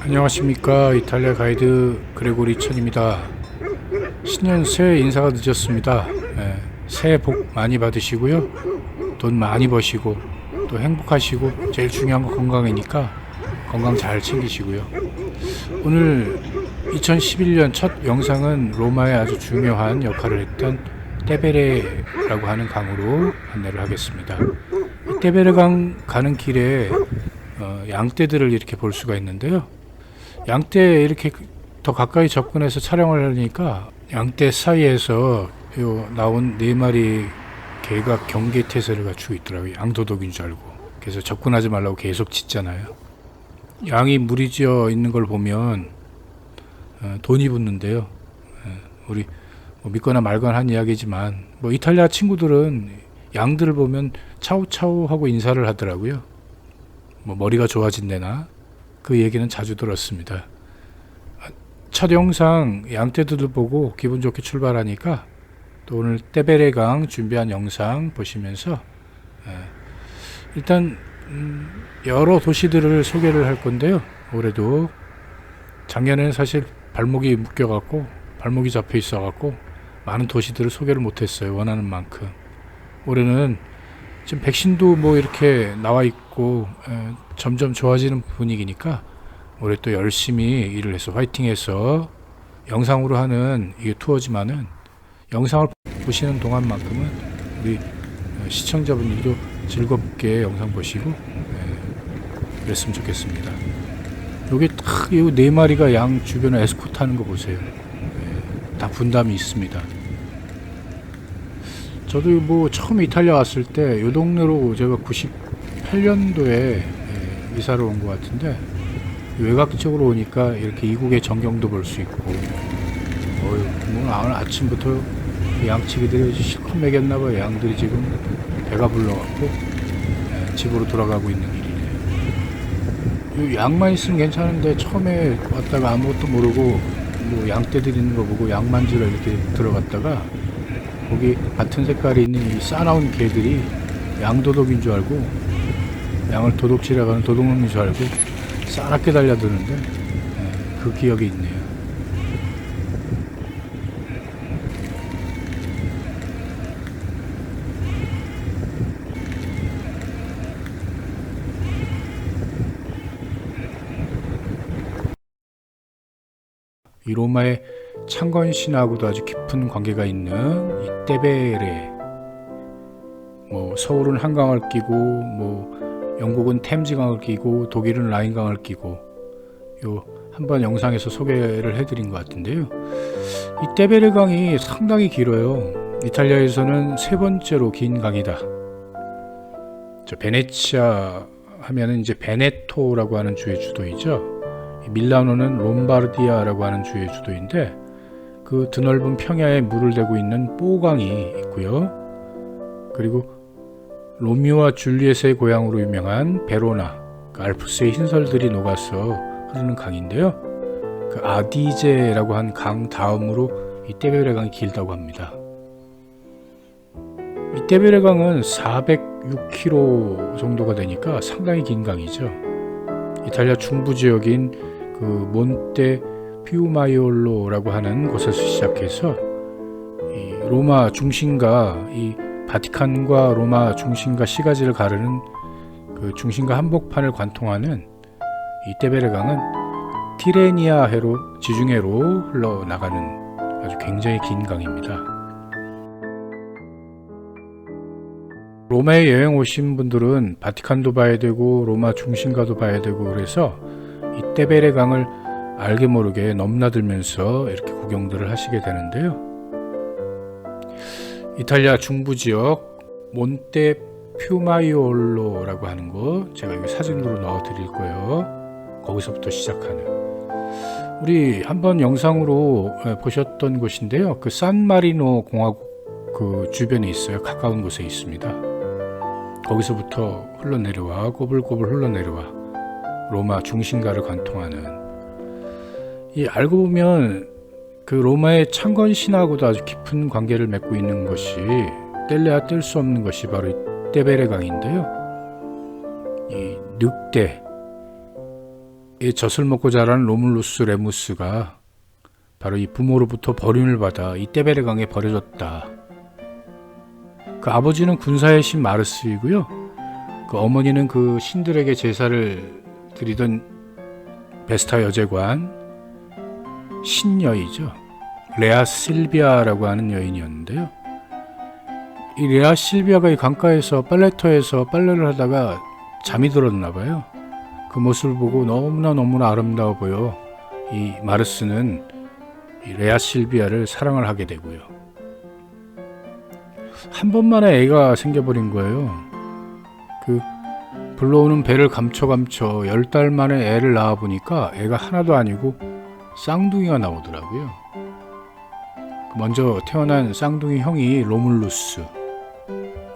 안녕하십니까 이탈리아 가이드 그레고리 천입니다. 신년 새해 인사가 늦었습니다. 예, 새해 복 많이 받으시고요. 돈 많이 버시고 또 행복하시고 제일 중요한 건 건강이니까 건강 잘 챙기시고요. 오늘 2011년 첫 영상은 로마에 아주 중요한 역할을 했던 떼베레라고 하는 강으로 안내를 하겠습니다. 이 떼베레 강 가는 길에 어, 양떼들을 이렇게 볼 수가 있는데요. 양떼 이렇게 더 가까이 접근해서 촬영을 하니까 양떼 사이에서 요 나온 네 마리 개가 경계 태세를 갖추고 있더라고요. 양도독인 줄 알고. 그래서 접근하지 말라고 계속 짖잖아요. 양이 무리지어 있는 걸 보면 어, 돈이 붙는데요. 예, 우리 뭐 믿거나 말거나 한 이야기지만 뭐 이탈리아 친구들은 양들을 보면 차우차우 하고 인사를 하더라고요. 뭐 머리가 좋아진대나 그 얘기는 자주 들었습니다. 아, 첫 영상 양떼들을 보고 기분 좋게 출발하니까 또 오늘 떼베레강 준비한 영상 보시면서 예, 일단 음, 여러 도시들을 소개를 할 건데요. 올해도 작년에는 사실 발목이 묶여갖고 발목이 잡혀 있어갖고 많은 도시들을 소개를 못했어요. 원하는 만큼. 올해는 지금 백신도 뭐 이렇게 나와 있고 에, 점점 좋아지는 분위기니까 올해 또 열심히 일을 해서 화이팅해서 영상으로 하는 이게 투어지만은 영상을 보시는 동안만큼은 우리 어, 시청자분들도 즐겁게 영상 보시고 에, 그랬으면 좋겠습니다. 여기 딱이네 마리가 양 주변에 에스코트 하는 거 보세요. 예, 다 분담이 있습니다. 저도 뭐 처음 이탈리아 왔을 때 이 동네로 제가 98년도에 예, 이사를 온 것 같은데 외곽적으로 오니까 이렇게 이국의 전경도 볼 수 있고 어휴 뭐 오늘 아침부터 양치기들이 실컷 먹였나 봐요. 양들이 지금 배가 불러갖고 예, 집으로 돌아가고 있는 길이네요. 이 양만 있으면 괜찮은데 처음에 왔다가 아무것도 모르고 뭐 양떼들 있는 거 보고 양 만지러 이렇게 들어갔다가 거기 같은 색깔이 있는 이 싸나운 개들이 양도독인 줄 알고 양을 도둑질해 가는 도둑놈인 줄 알고 싸납게 달려드는데 예, 그 기억이 있네요. 이 로마의 창건 신화하고도 아주 깊은 관계가 있는 이 떼베레 뭐 서울은 한강을 끼고 뭐 영국은 템즈강을 끼고 독일은 라인강을 끼고 요 한번 영상에서 소개를 해드린 것 같은데요. 이 떼베레 강이 상당히 길어요. 이탈리아에서는 세 번째로 긴 강이다. 저 베네치아 하면은 이제 베네토라고 하는 주의 주도이죠. 이 밀라노는 롬바르디아라고 하는 주의 주도인데 그 드넓은 평야에 물을 대고 있는 뽀강이 있고요. 그리고 로미오와 줄리엣의 고향으로 유명한 베로나, 그 알프스의 흰설들이 녹아서 흐르는 강인데요. 그 아디제라고 한 강 다음으로 이 떼베레 강이 길다고 합니다. 이 떼베레 강은 406km 정도가 되니까 상당히 긴 강이죠. 이탈리아 중부 지역인 그 몬테 피우마이올로라고 하는 곳에서 시작해서 이 로마 중심과 이 바티칸과 로마 중심과 시가지를 가르는 그 중심과 한복판을 관통하는 이 떼베레 강은 티레니아 해로 지중해로 흘러나가는 아주 굉장히 긴 강입니다. 로마에 여행 오신 분들은 바티칸도 봐야 되고 로마 중심가도 봐야 되고 그래서 이 떼베레 강을 알게 모르게 넘나들면서 이렇게 구경들을 하시게 되는데요. 이탈리아 중부 지역 몬테 퓨마이올로라고 하는 거 제가 여기 사진으로 넣어 드릴 거예요. 거기서부터 시작하는 우리 한번 영상으로 보셨던 곳인데요. 그 산마리노 공화국 그 주변에 있어요. 가까운 곳에 있습니다. 거기서부터 흘러내려와 꼬불꼬불 흘러내려와 로마 중심가를 관통하는 이 알고 보면 그 로마의 창건 신화하고도 아주 깊은 관계를 맺고 있는 것이 뗄래야 뗄 수 없는 것이 바로 이 떼베레 강인데요. 이 늑대 이 젖을 먹고 자란 로물루스 레무스가 바로 이 부모로부터 버림을 받아 이 떼베레 강에 버려졌다. 그 아버지는 군사의 신 마르스이고요. 그 어머니는 그 신들에게 제사를 드리던 베스타 여제관 신여이죠. 레아 실비아라고 하는 여인이었는데요. 이 레아 실비아가 이 강가에서 빨래터에서 빨래를 하다가 잠이 들었나 봐요. 그 모습을 보고 너무나 너무나 아름다워 보여 이 마르스는 이 레아 실비아를 사랑을 하게 되고요. 한 번만에 애가 생겨버린 거예요. 그 불러오는 배를 감춰 감춰 열 달 만에 애를 낳아 보니까 애가 하나도 아니고 쌍둥이가 나오더라고요. 먼저 태어난 쌍둥이 형이 로물루스.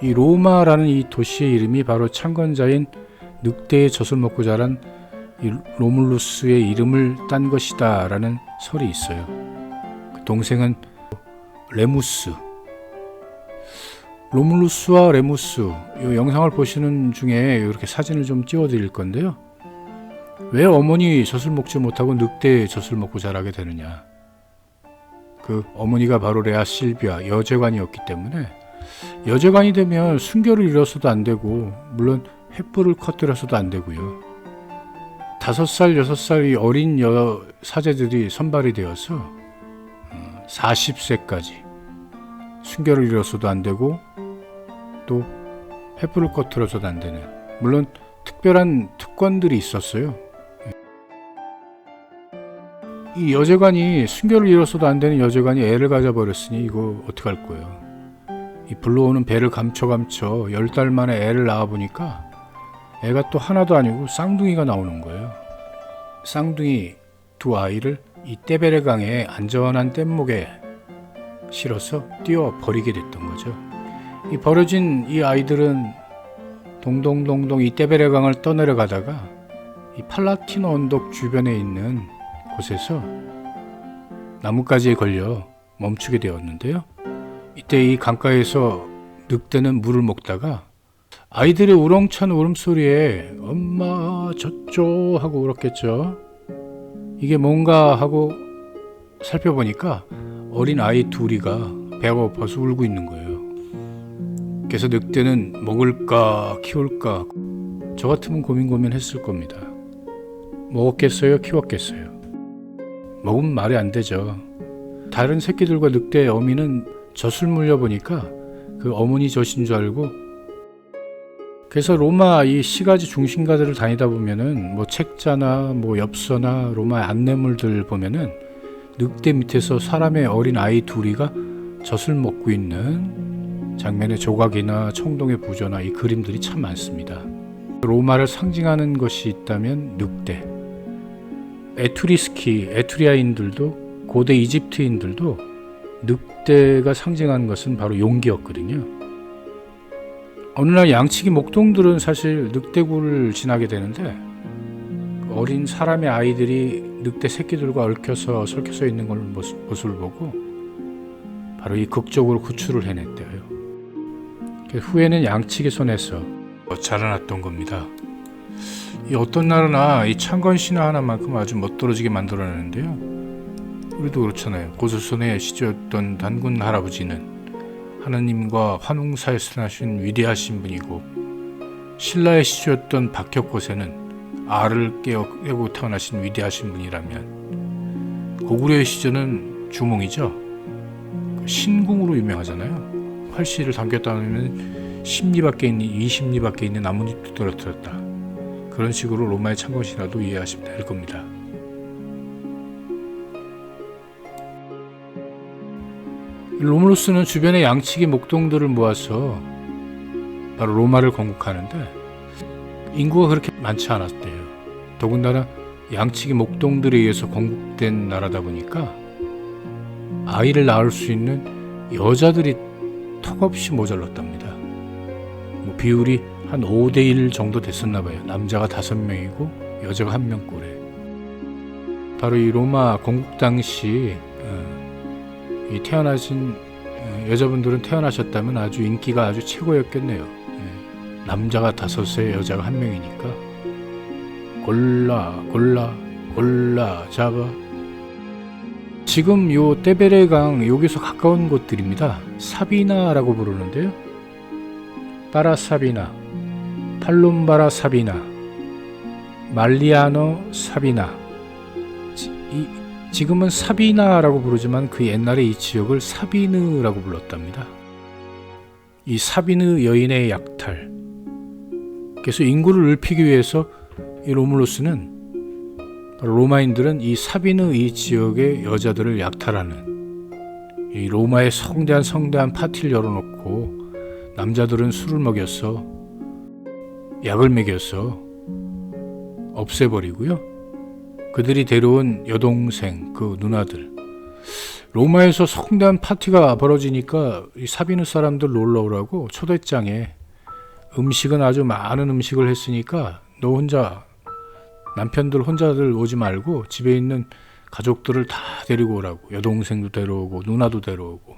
이 로마라는 이 도시의 이름이 바로 창건자인 늑대의 젖을 먹고 자란 이 로물루스의 이름을 딴 것이다라는 설이 있어요. 그 동생은 레무스. 로물루스와 레무스 이 영상을 보시는 중에 이렇게 사진을 좀 띄워드릴 건데요. 왜 어머니 젖을 먹지 못하고 늑대의 젖을 먹고 자라게 되느냐? 그 어머니가 바로 레아 실비아 여제관이었기 때문에 여제관이 되면 순결을 잃어서도 안 되고 물론 횃불을 커뜨려서도 안 되고요. 다섯 살 여섯 살이 어린 여 사제들이 선발이 되어서 40세까지 순결을 잃어서도 안 되고 또 횃불을 꺼트려서도 안 되는 물론 특별한 특권들이 있었어요. 이 여제관이 순결을 잃어서도 안 되는 여제관이 애를 가져버렸으니 이거 어떡할 거예요. 이 불러오는 배를 감춰 감춰 열 달 만에 애를 낳아 보니까 애가 또 하나도 아니고 쌍둥이가 나오는 거예요. 쌍둥이 두 아이를 이 떼베레강의 안전한 뗏목에 실어서 띄워 버리게 됐던 거죠. 이 버려진 이 아이들은 동동동동 이 떼베레강을 떠내려가다가 이 팔라티노 언덕 주변에 있는 곳에서 나뭇가지에 걸려 멈추게 되었는데요. 이때 이 강가에서 늑대는 물을 먹다가 아이들의 우렁찬 울음소리에 엄마 젖죠 하고 울었겠죠. 이게 뭔가 하고 살펴보니까 어린 아이 둘이가 배가 고파서 울고 있는 거예요. 그래서 늑대는 먹을까 키울까 저 같으면 고민 고민했을 겁니다. 먹었겠어요? 키웠겠어요? 먹으면 말이 안 되죠. 다른 새끼들과 늑대의 어미는 젖을 물려보니까 그 어머니 젖인 줄 알고 그래서 로마 이 시가지 중심가들을 다니다 보면은 뭐 책자나 뭐 엽서나 로마의 안내물들 보면은 늑대 밑에서 사람의 어린 아이 둘이가 젖을 먹고 있는 장면의 조각이나 청동의 부조나 이 그림들이 참 많습니다. 로마를 상징하는 것이 있다면 늑대. 에투리스키, 에투리아인들도 고대 이집트인들도 늑대가 상징하는 것은 바로 용기였거든요. 어느 날 양치기 목동들은 사실 늑대굴을 지나게 되는데 어린 사람의 아이들이 늑대 새끼들과 얽혀서 설켜서 있는 걸 모습, 모습을 보고 바로 이 극적으로 구출을 해냈대요. 그 후에는 양치기 손에서 자라났던 겁니다. 이 어떤 나라나 이 창건 신화 하나만큼 아주 멋들어지게 만들어내는데요. 우리도 그렇잖아요. 고조선의 시주였던 단군 할아버지는 하나님과 환웅사에서 나신 위대하신 분이고 신라의 시주였던 박혁고세는 알을 깨어 깨고 태어나신 위대하신 분이라면 고구려의 시주는 주몽이죠. 신궁으로 유명하잖아요. 활시를 당겼다 하면 10리 밖에 있는 20리 밖에 있는 나뭇잎도 떨어뜨렸다. 그런 식으로 로마의 창건신화도 이해하시면 될 겁니다. 로물루스는 주변의 양치기 목동들을 모아서 바로 로마를 건국하는데 인구가 그렇게 많지 않았대요. 더군다나 양치기 목동들에 의해서 건국된 나라다 보니까 아이를 낳을 수 있는 여자들이 턱없이 모자랐답니다. 뭐 비율이 한 5대 1 정도 됐었나 봐요. 남자가 5명이고 여자가 1명 꼴에. 바로 이 로마 건국 당시 어, 이 태어나신 어, 여자분들은 태어나셨다면 아주 인기가 아주 최고였겠네요. 예. 남자가 다섯에 여자가 한 명이니까 골라 골라 골라 잡아 지금 요 떼베레강 여기서 가까운 곳들입니다. 사비나라고 부르는데요. 파라사비나, 팔룸바라 사비나, 말리아노 사비나. 지금은 사비나라고 부르지만 그 옛날에 이 지역을 사비느라고 불렀답니다. 이 사비느 여인의 약탈. 그래서 인구를 넓히기 위해서 이 로물로스는 바로 로마인들은 이 사비느 이 지역의 여자들을 약탈하는 이 로마의 성대한 성대한 파티를 열어놓고 남자들은 술을 먹여서 약을 먹여서 없애버리고요. 그들이 데려온 여동생 그 누나들. 로마에서 성대한 파티가 벌어지니까 이 사비느 사람들 놀러 오라고 초대장에 음식은 아주 많은 음식을 했으니까 너 혼자 남편들 혼자들 오지 말고 집에 있는 가족들을 다 데리고 오라고. 여동생도 데려오고 누나도 데려오고.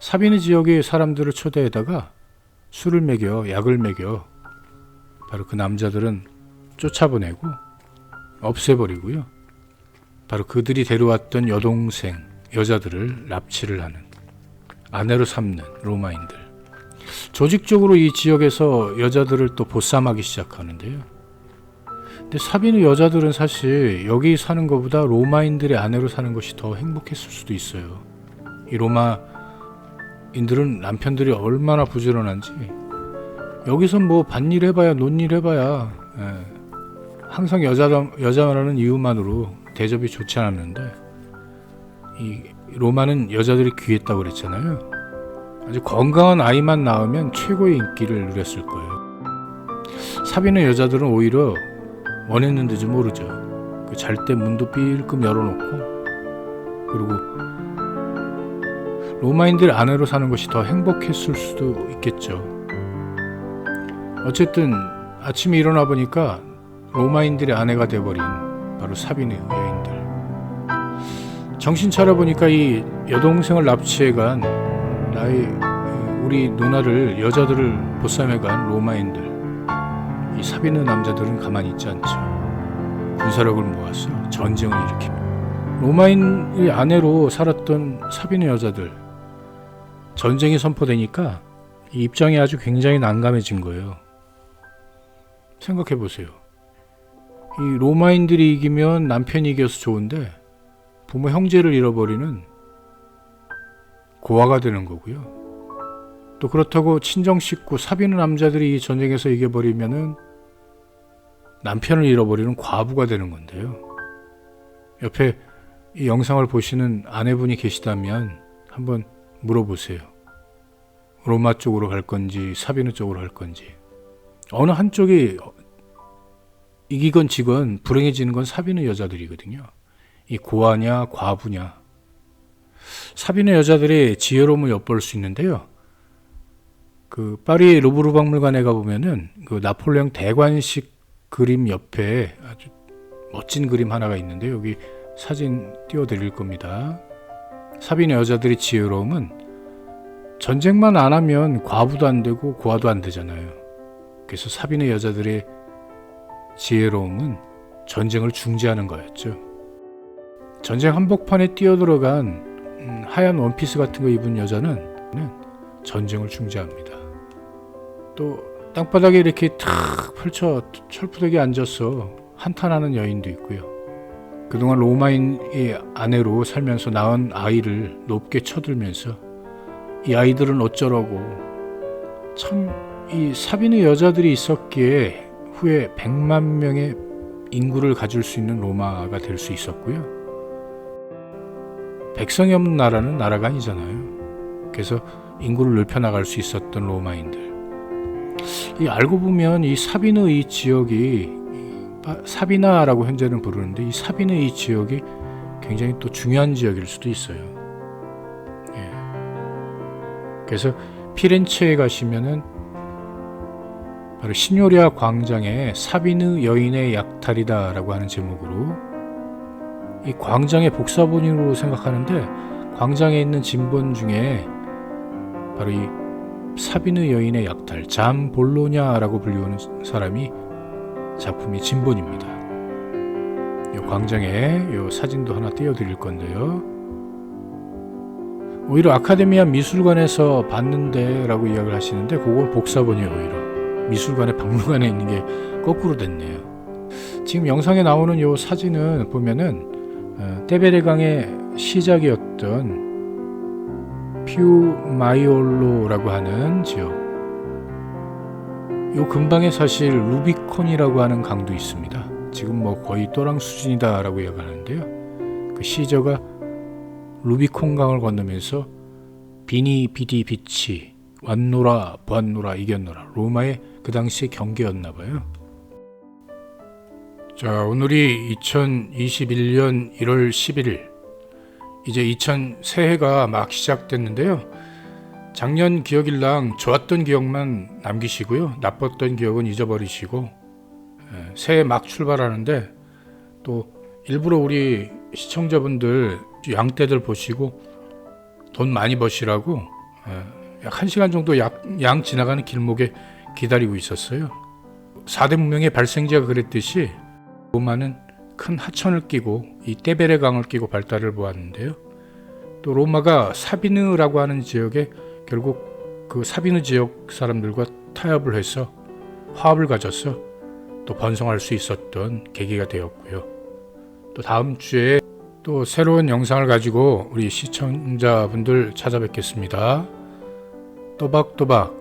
사비느 지역의 사람들을 초대해다가 술을 먹여 약을 먹여 바로 그 남자들은 쫓아보내고 없애버리고요. 바로 그들이 데려왔던 여동생 여자들을 납치를 하는 아내로 삼는 로마인들. 조직적으로 이 지역에서 여자들을 또 보쌈하기 시작하는데요. 근데 사비느 여자들은 사실 여기 사는 것보다 로마인들의 아내로 사는 것이 더 행복했을 수도 있어요. 이 로마인들은 남편들이 얼마나 부지런한지 여기서 뭐 반일 해봐야 논일 해봐야 예. 항상 여자 여자라는 이유만으로 대접이 좋지 않았는데 이 로마는 여자들이 귀했다고 그랬잖아요. 아주 건강한 아이만 낳으면 최고의 인기를 누렸을 거예요. 사비느 여자들은 오히려 원했는데도 모르죠. 그 잘 때 문도 삐끔 열어놓고 그리고 로마인들 아내로 사는 것이 더 행복했을 수도 있겠죠. 어쨌든 아침에 일어나 보니까 로마인들의 아내가 돼버린 바로 사비네 여인들. 정신 차려 보니까 이 여동생을 납치해간 나의 우리 누나를 여자들을 보쌈해간 로마인들. 이 사비느 남자들은 가만히 있지 않죠. 군사력을 모아서 전쟁을 일으킵니다. 로마인의 아내로 살았던 사비느 여자들 전쟁이 선포되니까 이 입장이 아주 굉장히 난감해진 거예요. 생각해 보세요. 이 로마인들이 이기면 남편이 이겨서 좋은데 부모 형제를 잃어버리는 고아가 되는 거고요. 또 그렇다고 친정 식구 사비는 남자들이 이 전쟁에서 이겨버리면은 남편을 잃어버리는 과부가 되는 건데요. 옆에 이 영상을 보시는 아내분이 계시다면 한번 물어보세요. 로마 쪽으로 갈 건지 사비느 쪽으로 갈 건지 어느 한쪽이 이기건 지건 불행해지는 건 사비느 여자들이거든요. 이 고아냐 과부냐 사비느 여자들의 지혜로움을 엿볼 수 있는데요. 그 파리 루브르 박물관에 가 보면은 그 나폴레옹 대관식 그림 옆에 아주 멋진 그림 하나가 있는데 여기 사진 띄워드릴 겁니다. 사비느 여자들의 지혜로움은 전쟁만 안 하면 과부도 안 되고 고아도 안 되잖아요. 그래서 사비느 여자들의 지혜로움은 전쟁을 중지하는 거였죠. 전쟁 한복판에 뛰어들어간 음, 하얀 원피스 같은 거 입은 여자는 전쟁을 중지합니다. 또 땅바닥에 이렇게 탁 펼쳐 철푸덕에 앉아서 한탄하는 여인도 있고요. 그동안 로마인의 아내로 살면서 낳은 아이를 높게 쳐들면서 이 아이들은 어쩌라고 참 이 사비느 여자들이 있었기에 후에 100만 명의 인구를 가질 수 있는 로마가 될 수 있었고요. 백성이 없는 나라는 나라가 아니잖아요. 그래서 인구를 넓혀 나갈 수 있었던 로마인들. 이 알고 보면 이 사비느 이 지역이 사비나라고 현재는 부르는데 이 사비느 이 지역이 굉장히 또 중요한 지역일 수도 있어요. 예. 그래서 피렌체에 가시면은 바로 시뇨리아 광장에 사비느 여인의 약탈이다라고 하는 제목으로 이 광장의 복사본으로 생각하는데 광장에 있는 진본 중에 바로 이 사비느 여인의 약탈 잠 볼로냐라고 불리우는 사람이 작품이 진본입니다. 요 광장에 요 사진도 하나 띄워드릴 건데요. 오히려 아카데미아 미술관에서 봤는데라고 이야기를 하시는데 그건 복사본이에요 오히려 미술관의 박물관에 있는 게 거꾸로 됐네요. 지금 영상에 나오는 요 사진은 보면은 어, 테베레강의 시작이었던 퓨마이올로라고 하는 지역. 요 근방에 사실 루비콘이라고 하는 강도 있습니다. 지금 뭐 거의 또랑 수준이다라고 이야기하는데요. 그 시저가 루비콘 강을 건너면서 비니 비디 비치 왔노라 보았노라 이겼노라 로마의 그 당시의 경계였나 봐요. 자 오늘이 2021년 1월 11일 이제 2000 새해가 막 시작됐는데요. 작년 기억일랑 좋았던 기억만 남기시고요. 나빴던 기억은 잊어버리시고 예, 새해 막 출발하는데 또 일부러 우리 시청자분들 양떼들 보시고 돈 많이 버시라고 예, 약 1시간 정도 약, 양 지나가는 길목에 기다리고 있었어요. 4대 문명의 발생지가 그랬듯이 로마는 큰 하천을 끼고 이 떼베레 강을 끼고 발달을 보았는데요. 또 로마가 사비느라고 하는 지역에 결국 그 사비느 지역 사람들과 타협을 해서 화합을 가져서 또 번성할 수 있었던 계기가 되었고요. 또 다음 주에 또 새로운 영상을 가지고 우리 시청자분들 찾아뵙겠습니다. 또박또박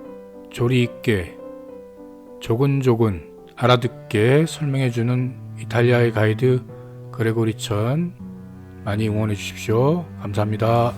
조리 있게 조근조근 알아듣게 설명해주는 이탈리아의 가이드 그레고리 천 많이 응원해 주십시오. 감사합니다.